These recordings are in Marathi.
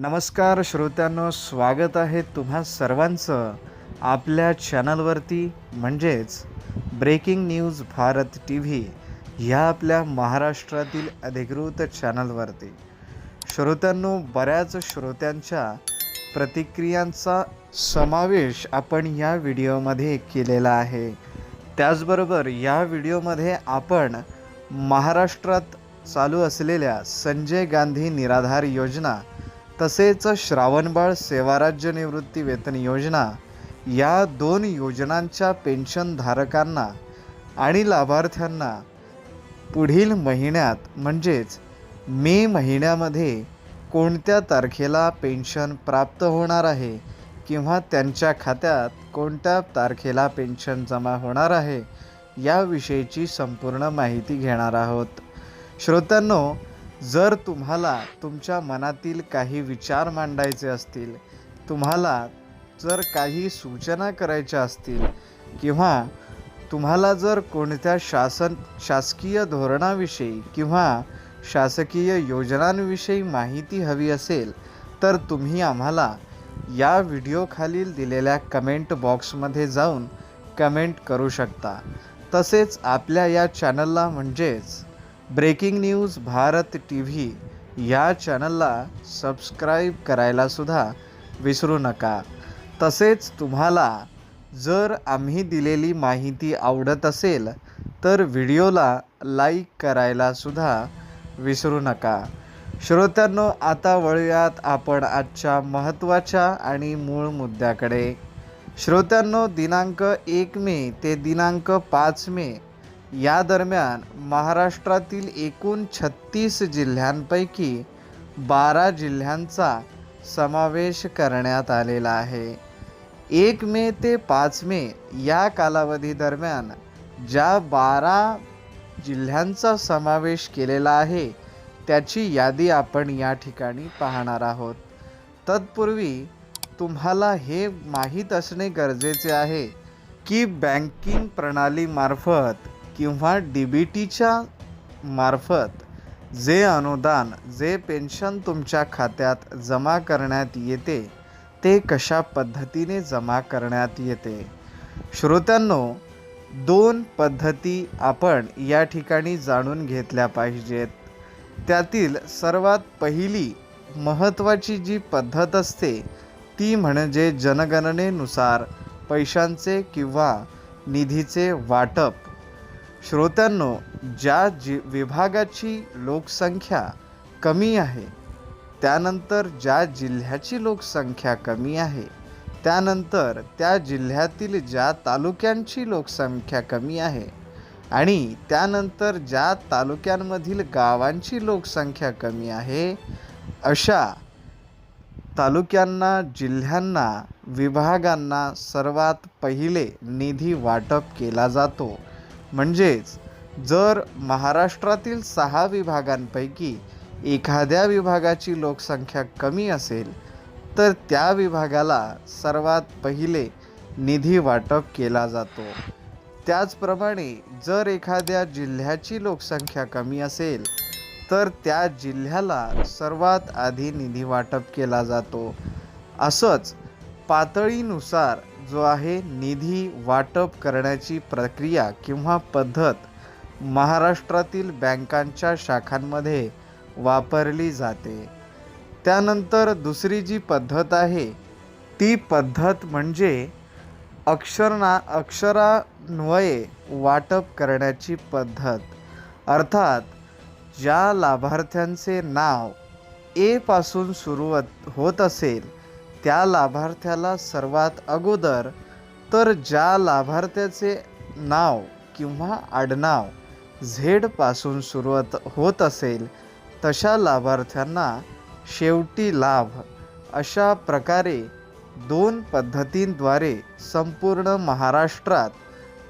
नमस्कार श्रोत्यांनो स्वागत आहे तुम्हा सर्वांचं आपल्या चॅनलवरती. म्हणजेच breaking news Bharat T V ह्या आपल्या महाराष्ट्रातील अधिकृत चॅनलवरती. श्रोत्यांनो बऱ्याच श्रोत्यांच्या प्रतिक्रियांचा समावेश आपण या व्हिडिओमध्ये केलेला आहे. त्याचबरोबर या व्हिडिओमध्ये आपण महाराष्ट्रात चालू असलेल्या संजय गांधी निराधार योजना तसेच श्रावणबाळ सेवाराज्य निवृत्ती वेतन योजना या दोन योजनांच्या पेन्शनधारकांना आणि लाभार्थ्यांना पुढील महिन्यात म्हणजेच मे महिन्यामध्ये कोणत्या तारखेला पेन्शन प्राप्त होणार आहे किंवा त्यांच्या खात्यात कोणत्या तारखेला पेन्शन जमा होणार आहे याविषयीची संपूर्ण माहिती घेणार आहोत. श्रोत्यांनो जर तुम्हाला तुमच्या मनातील काही विचार मांडायचे असतील तुम्हाला जर काही सूचना करायच्या असतील किंवा तुम्हाला जर कोणत्या शासन शासकीय धोरणाविषयी किंवा शासकीय योजनांविषयी माहिती हवी असेल तर तुम्ही आम्हाला या व्हिडिओखालील दिलेल्या कमेंट बॉक्समध्ये जाऊन कमेंट करू शकता. तसेच आपल्या या चॅनलला म्हणजेच breaking news Bharat T V या चॅनलला सबस्क्राईब करायलासुद्धा विसरू नका. तसेच तुम्हाला जर आम्ही दिलेली माहिती आवडत असेल तर व्हिडिओला लाईक करायलासुद्धा विसरू नका. श्रोत्यांनो आता वळूयात आपण आजच्या महत्त्वाच्या आणि मूळ मुद्द्याकडे. श्रोत्यांनो दिनांक एक मे ते दिनांक पाच मे या दरम्यान महाराष्ट्रातील एकूण छत्तीस जिल्ह्यांपैकी बारा जिल्ह्यांचा समावेश करण्यात आलेला आहे. एक मे ते पाच मे या कालावधी दरम्यान ज्या बारा जिल्ह्यांचा समावेश केलेला आहे त्याची यादी आपण या ठिकाणी पाहणार आहोत. तत्पूर्वी तुम्हाला हे माहीत असणे गरजेचे आहे की बँकिंग प्रणालीमार्फत किंवा डी बी टीच्या मार्फत जे अनुदान जे पेन्शन तुमच्या खात्यात जमा करण्यात येते ते कशा पद्धतीने जमा करण्यात येते? श्रोत्यांनो दोन पद्धती आपण या ठिकाणी जाणून घेतल्या पाहिजेत. त्यातील सर्वात पहिली महत्त्वाची जी पद्धत असते ती म्हणजे जनगणनेनुसार पैशांचे किंवा निधीचे वाटप. श्रोत्यांनो ज्या जि विभागाची लोकसंख्या कमी आहे त्यानंतर ज्या जिल्ह्याची लोकसंख्या कमी आहे त्यानंतर त्या जिल्ह्यातील ज्या तालुक्यांची लोकसंख्या कमी आहे आणि त्यानंतर ज्या तालुक्यांमधील गावांची लोकसंख्या कमी आहे अशा तालुक्यांना जिल्ह्यांना विभागांना सर्वात पहिले निधी वाटप केला जातो. म्हणजेच जर महाराष्ट्रातील सहा विभागांपैकी एखाद्या विभागाची लोकसंख्या कमी असेल तर त्या विभागाला सर्वात पहिले निधी वाटप केला जातो. त्याचप्रमाणे जर एखाद्या जिल्ह्याची लोकसंख्या कमी असेल तर त्या जिल्ह्याला सर्वात आधी निधी वाटप केला जातो. असंच पातळीनुसार जो आहे निधी वाटप करण्याची प्रक्रिया किंवा पद्धत महाराष्ट्रातील बँकांच्या शाखांमध्ये वापरली जाते. त्यानंतर दुसरी जी पद्धत आहे ती पद्धत म्हणजे अक्षरना अक्षरान्वये वाटप करण्याची पद्धत. अर्थात ज्या लाभार्थ्यांचे नाव एपासून पासून सुरू होत असेल त्या लाभार्थ्याला सर्वात अगोदर तर ज्या लाभार्थ्याचे नाव किंवा आडनाव झेडपासून सुरुवात होत असेल तशा लाभार्थ्यांना शेवटी लाभ. अशा प्रकारे दोन पद्धतींद्वारे संपूर्ण महाराष्ट्रात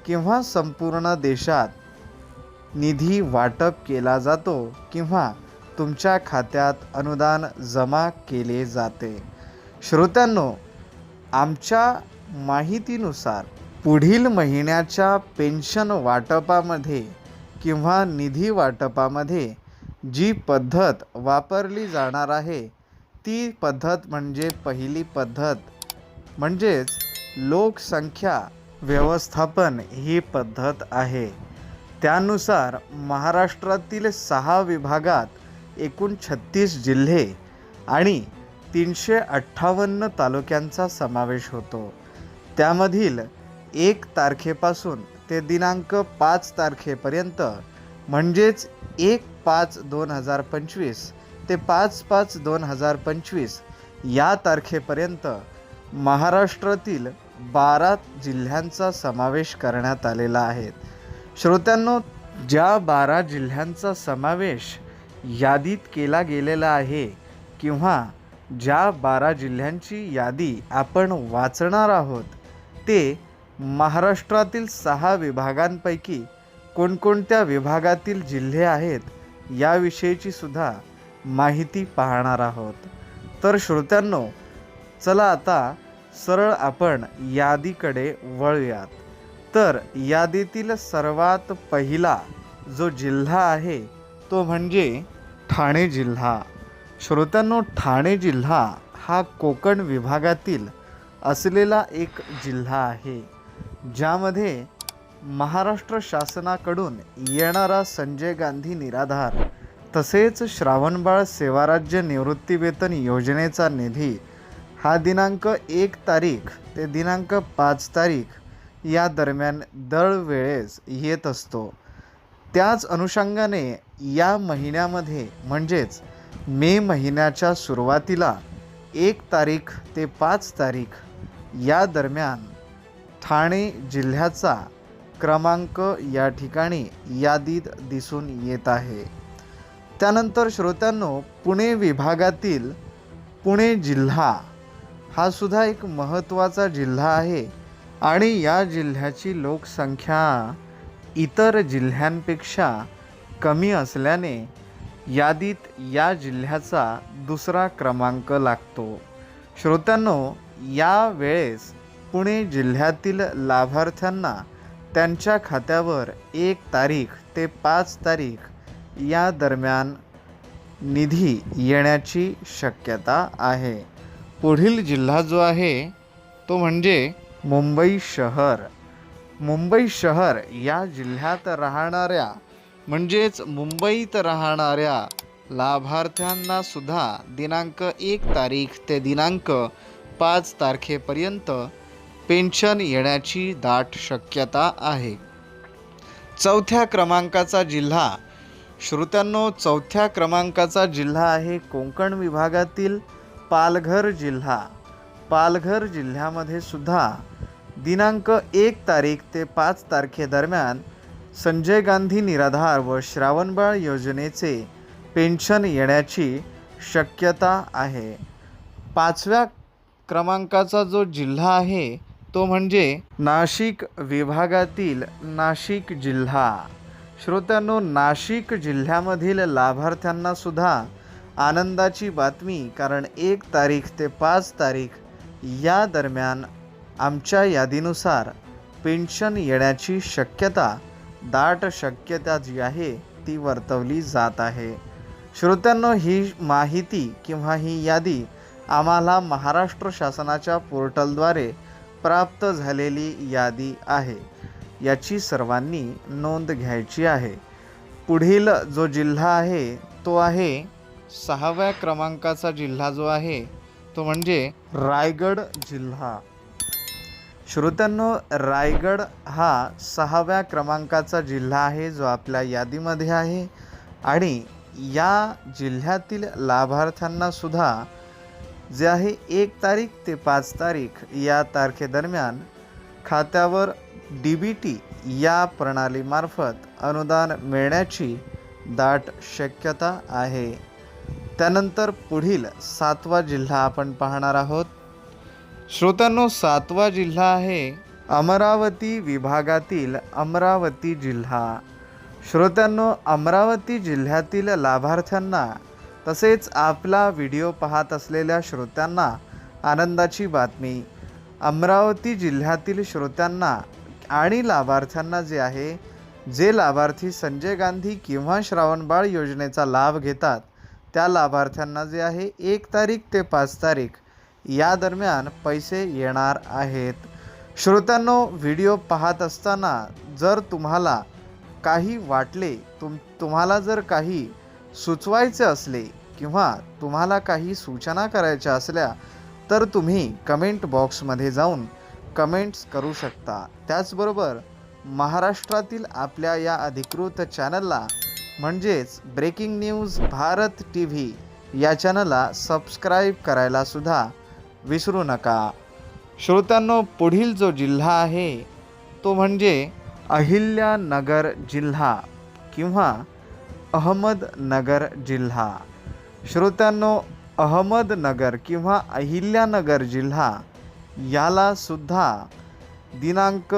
किंवा संपूर्ण देशात निधी वाटप केला जातो किंवा तुमच्या खात्यात अनुदान जमा केले जाते. श्रोत्यांनो आमच्या माहितीनुसार पुढील महिन्याच्या पेन्शन वाटपामध्ये किंवा निधी वाटपामध्ये जी पद्धत वापरली जाणार आहे ती पद्धत म्हणजे पहिली पद्धत म्हणजेच लोकसंख्या व्यवस्थापन ही पद्धत आहे. त्यानुसार महाराष्ट्रातील सहा विभागात एकूण छत्तीस जिल्हे आणि तीनशे अठ्ठावन्न तालुक्यांचा समावेश होतो. त्यामधील एक तारखेपासून ते दिनांक पाच तारखेपर्यंत म्हणजेच एक पाच दोन हजार पंचवीस ते पाच पाच दोन हजार पंचवीस या तारखेपर्यंत महाराष्ट्रातील बारा जिल्ह्यांचा समावेश करण्यात आलेला आहे. श्रोत्यांनो ज्या बारा जिल्ह्यांचा समावेश यादीत केला गेलेला आहे किंवा ज्या बारा जिल्ह्यांची यादी आपण वाचणार आहोत ते महाराष्ट्रातील सहा विभागांपैकी कोणकोणत्या विभागातील जिल्हे आहेत याविषयीची सुद्धा माहिती पाहणार आहोत. तर श्रोत्यांनो चला आता सरळ आपण यादीकडे वळूयात. तर यादीतील सर्वात पहिला जो जिल्हा आहे तो म्हणजे ठाणे जिल्हा. श्रोत्यांनो ठाणे जिल्हा हा कोकण विभागातील असलेला एक जिल्हा आहे ज्यामध्ये महाराष्ट्र शासनाकडून येणारा संजय गांधी निराधार तसेच श्रावणबाळ सेवाराज्य निवृत्तीवेतन योजनेचा निधी हा दिनांक एक तारीख ते दिनांक पाच तारीख या दरम्यान दरवेळेस येत असतो. त्याच अनुषंगाने या महिन्यामध्ये म्हणजेच मे महिन्याच्या सुरुवातीला एक तारीख ते पाच तारीख या दरम्यान ठाणे जिल्ह्याचा क्रमांक या ठिकाणी यादीत दिसून येत आहे. त्यानंतर श्रोत्यांनो पुणे विभागातील पुणे जिल्हा हा सुद्धा एक महत्त्वाचा जिल्हा आहे आणि या जिल्ह्याची लोकसंख्या इतर जिल्ह्यांपेक्षा कमी असल्याने यादीत या जिल्ह्याचा दुसरा क्रमांक लागतो. श्रोत्यांनो या वेळेस पुणे जिल्ह्यातील लाभार्थ्यांना त्यांच्या खात्यावर एक तारीख ते पाच तारीख या दरम्यान निधी येण्याची शक्यता आहे. पुढील जिल्हा जो आहे तो म्हणजे मुंबई शहर. मुंबई शहर या जिल्ह्यात राहणाऱ्या म्हणजेच मुंबईत राहणाऱ्या लाभार्थ्यांना सुद्धा दिनांक एक तारीख ते दिनांक पाच तारखेपर्यंत पेन्शन येण्याची दाट शक्यता आहे. चौथ्या क्रमांकाचा जिल्हा. श्रोत्यांनो चौथ्या क्रमांकाचा जिल्हा आहे कोकण विभागातील पालघर जिल्हा. पालघर जिल्ह्यामध्ये सुद्धा दिनांक एक तारीख ते पाच तारखेदरम्यान संजय गांधी निराधार व श्रावणबाळ योजनेचे पेन्शन येण्याची शक्यता आहे. पाचव्या क्रमांकाचा जो जिल्हा आहे तो म्हणजे नाशिक विभागातील नाशिक जिल्हा. श्रोत्यांनो नाशिक जिल्ह्यामधील लाभार्थ्यांना सुद्धा आनंदाची बातमी कारण एक तारीख ते पाच तारीख या दरम्यान आमच्या यादीनुसार पेन्शन येण्याची शक्यता दाट शक्यता जी आहे ती वर्तवली जात आहे. श्रोत्यांनो ही माहिती किंवा ही यादी आम्हाला महाराष्ट्र शासनाच्या पोर्टलद्वारे प्राप्त झालेली यादी आहे. याची सर्वांनी नोंद घ्यायची आहे. पुढील जो जिल्हा आहे तो आहे सहाव्या क्रमांकाचा जिल्हा जो आहे तो म्हणजे रायगड जिल्हा. श्रोत्यांनो रायगड हा सहाव्या क्रमांकाचा जिल्हा आहे जो आपल्या यादीमध्ये आहे. आणि या जिल्ह्यातील लाभार्थ्यांना सुद्धा जे आहे एक तारीख ते पाच तारीख या तारखेदरम्यान खात्यावर डी बी टी या प्रणालीमार्फत अनुदान मिळण्याची दाट शक्यता आहे. त्यानंतर पुढील सातवा जिल्हा आपण पाहणार आहोत. श्रोत्यांनो सातवा जिल्हा आहे अमरावती विभागातील अमरावती जिल्हा. श्रोत्यांनो अमरावती जिल्ह्यातील लाभार्थ्यांना तसेच आपला व्हिडिओ पाहत असलेल्या श्रोत्यांना आनंदाची बातमी. अमरावती जिल्ह्यातील श्रोत्यांना आणि लाभार्थ्यांना जे आहे जे लाभार्थी संजय गांधी किंवा श्रावणबाळ योजनेचा लाभ घेतात त्या लाभार्थ्यांना जे आहे एक तारीख ते पाच तारीख या दरम्यान पैसे येणार आहेत. श्रोत्यांनो व्हिडिओ पाहत असताना जर तुम्हाला काही वाटले तुम तुम्हाला जर काही सुचवायचे असले किंवा तुम्हाला काही सूचना करायच्या असल्या तर तुम्ही कमेंट बॉक्समध्ये जाऊन कमेंट्स करू शकता. त्याचबरोबर महाराष्ट्रातील आपल्या या अधिकृत चॅनलला म्हणजेच breaking news Bharat T V या चॅनलला सबस्क्राईब करायला सुद्धा विसरू नका. श्रोत्यांनो पुढील जो जिल्हा आहे तो म्हणजे अहिल्यानगर जिल्हा किंवा अहमदनगर जिल्हा. श्रोत्यांनो अहमदनगर किंवा अहिल्यानगर जिल्हा याला सुद्धा दिनांक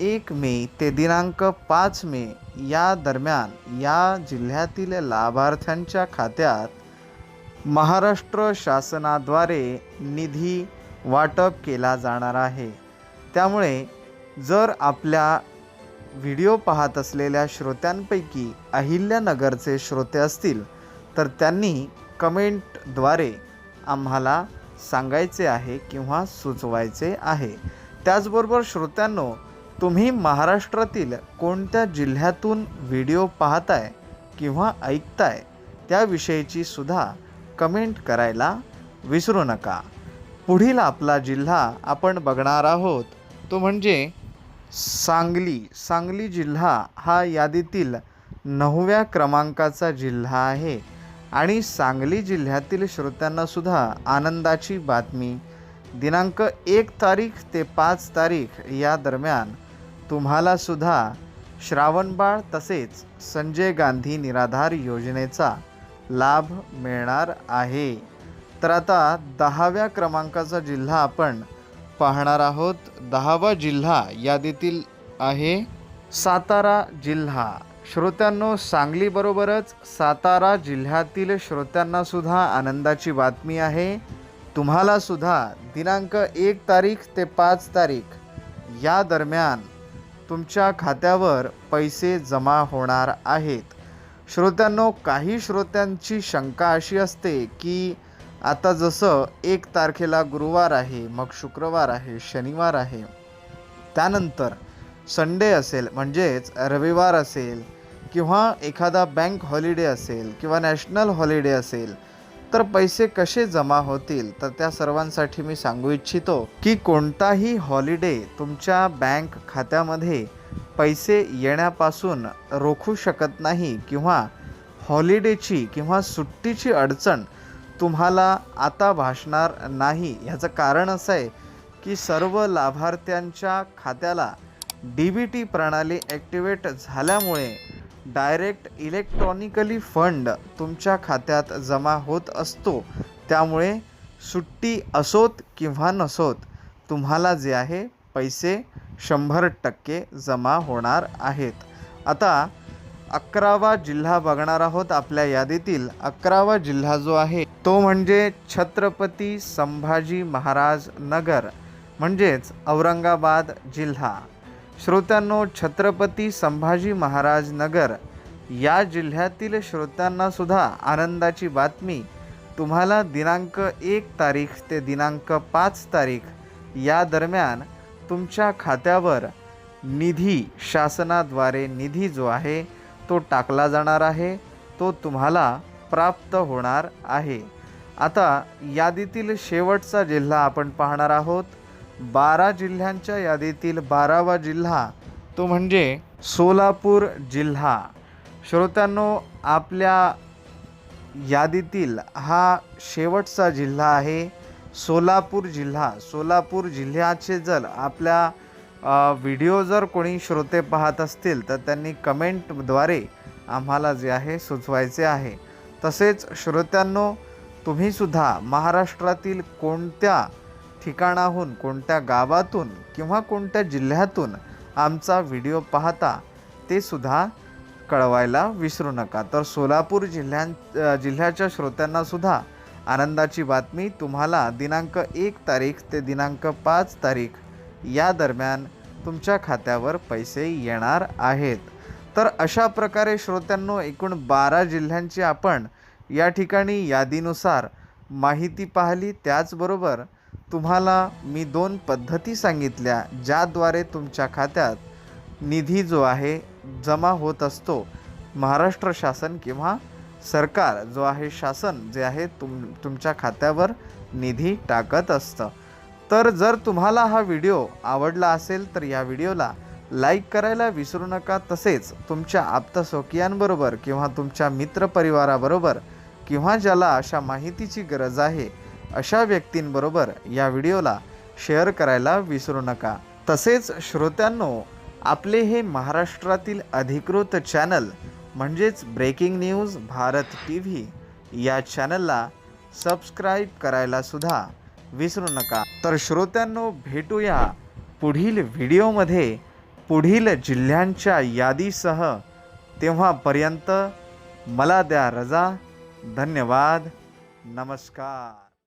एक मे ते दिनांक पाच मे या दरम्यान या जिल्ह्यातील लाभार्थ्यांच्या खात्यात महाराष्ट्र शासनाद्वारे निधी वाटप केला जाणार आहे. त्यामुळे जर आपल्या व्हिडिओ पाहत असलेल्या श्रोत्यांपैकी अहिल्यानगरचे श्रोते असतील तर त्यांनी कमेंटद्वारे आम्हाला सांगायचे आहे किंवा सुचवायचे आहे. त्याचबरोबर श्रोत्यांनो तुम्ही महाराष्ट्रातील कोणत्या जिल्ह्यातून व्हिडिओ पाहताय किंवा ऐकताय त्याविषयीची सुद्धा कमेंट करायला विसरू नका. पुढील आपला जिल्हा आपण बघणार आहोत. तो म्हणजे सांगली. सांगली जिल्हा हा यादीतील नवव्या क्रमांकाचा जिल्हा आहे. आणि सांगली जिल्ह्यातील श्रोत्यांनासुद्धा आनंदाची बातमी. दिनांक एक तारीख ते पाच तारीख या दरम्यान तुम्हालासुद्धा श्रावणबाळ तसेच संजय गांधी निराधार योजनेचा लाभ मिळणार आहे. तर आता दहाव्या क्रमांकाचा जिल्हा आपण पाहणार आहोत. दहावा जिल्हा यादीतील आहे सातारा जिल्हा. श्रोत्यांनो सांगलीबरोबरच सातारा जिल्ह्यातील श्रोत्यांना सुद्धा आनंदाची बातमी आहे. तुम्हाला सुद्धा दिनांक एक तारीख ते पाच तारीख या दरम्यान तुमच्या खात्यावर पैसे जमा होणार आहेत. श्रोत्यांनो काही श्रोत्यांची शंका अशी असते की आता जसं एक तारखेला गुरुवार आहे मग शुक्रवार आहे शनिवार आहे. त्यानंतर संडे असेल म्हणजेच रविवार असेल किंवा एखादा बँक हॉलिडे असेल किंवा नॅशनल हॉलिडे असेल तर पैसे कसे जमा होतील? तर त्या सर्वांसाठी मी सांगू इच्छितो की कोणताही हॉलिडे तुमच्या बँक खात्यामध्ये पैसे येण्यापासून रोखू शकत नाही किंवा हॉलिडेची किंवा सुट्टीची अडचण तुम्हाला आता भासणार नाही. ह्याचं कारण असं आहे की सर्व लाभार्थ्यांच्या खात्याला डी बी टी प्रणाली ॲक्टिवेट झाल्यामुळे डायरेक्ट इलेक्ट्रॉनिकली फंड तुमच्या खात्यात जमा होत असतो. त्यामुळे सुट्टी असोत किंवा नसोत तुम्हाला जे आहे पैसे शंभर टक्के जमा होणार आहेत. आता अकरावा जिल्हा बघणार आहोत आपल्या यादीतील. अकरावा जिल्हा जो आहे तो म्हणजे छत्रपती संभाजी महाराज नगर म्हणजेच औरंगाबाद जिल्हा. श्रोत्यांनो छत्रपती संभाजी महाराज नगर या जिल्ह्यातील श्रोत्यांनासुद्धा आनंदाची बातमी. तुम्हाला दिनांक एक तारीख ते दिनांक पाच तारीख या दरम्यान तुमच्या खात्यावर निधी शासनाद्वारे निधी जो आहे तो टाकला जाणार आहे तो तुम्हाला प्राप्त होणार आहे. आता यादीतील शेवटचा जिल्हा आपण पाहणार आहोत. बारा जिल्ह्यांच्या यादीतील बारावा जिल्हा तो म्हणजे सोलापूर जिल्हा. श्रोत्यांनो आपल्या यादीतील हा शेवटचा जिल्हा आहे. सोलापूर जिल्हा सोलापूर जिल्ह्याचे जर आपल्या व्हिडिओ जर कोणी श्रोते पाहत असतील तर त्यांनी कमेंटद्वारे आम्हाला जे आहे सुचवायचे आहे. तसेच श्रोत्यांनो तुम्हीसुद्धा महाराष्ट्रातील कोणत्या ठिकाणाहून कोणत्या गावातून किंवा कोणत्या जिल्ह्यातून आमचा व्हिडिओ पाहता ते सुद्धा कळवायला विसरू नका. तर सोलापूर जिल्ह्यां जिल्ह्याच्या श्रोत्यांनासुद्धा आनंदाची बातमी तुम्हाला दिनांक एक तारीख ते दिनांक पाच तारीख या दरम्यान तुमच्या खात्यावर पैसे येणार आहेत. तर अशा प्रकारे श्रोत्यांनो एकूण बारा जिल्ह्यांची आपण या ठिकाणी यादीनुसार माहिती पाहिली. त्याचबरोबर तुम्हाला मी दोन पद्धती सांगितल्या ज्याद्वारे तुमच्या खात्यात निधी जो आहे जमा होत असतो महाराष्ट्र शासन किंवा सरकार जो आहे शासन जे आहे तुम तुमच्या खात्यावर निधी टाकत असतं. तर जर तुम्हाला हा व्हिडिओ आवडला असेल तर या व्हिडिओला लाईक करायला विसरू नका. तसेच तुमच्या आप्तस्वकीयांबरोबर किंवा तुमच्या मित्रपरिवाराबरोबर किंवा ज्याला अशा माहितीची गरज आहे अशा व्यक्तींबरोबर या व्हिडिओला शेअर करायला विसरू नका. तसेच श्रोत्यांनो आपले हे महाराष्ट्रातील अधिकृत चॅनल म्हणजेच breaking news Bharat T V या चॅनलला सबस्क्राईब करायला सुद्धा विसरू नका. तर श्रोत्यांनो भेटूया पुढील व्हिडिओमध्ये पुढील जिल्ह्यांच्या यादीसह. तेव्हापर्यंत मला द्या रजा. धन्यवाद. नमस्कार.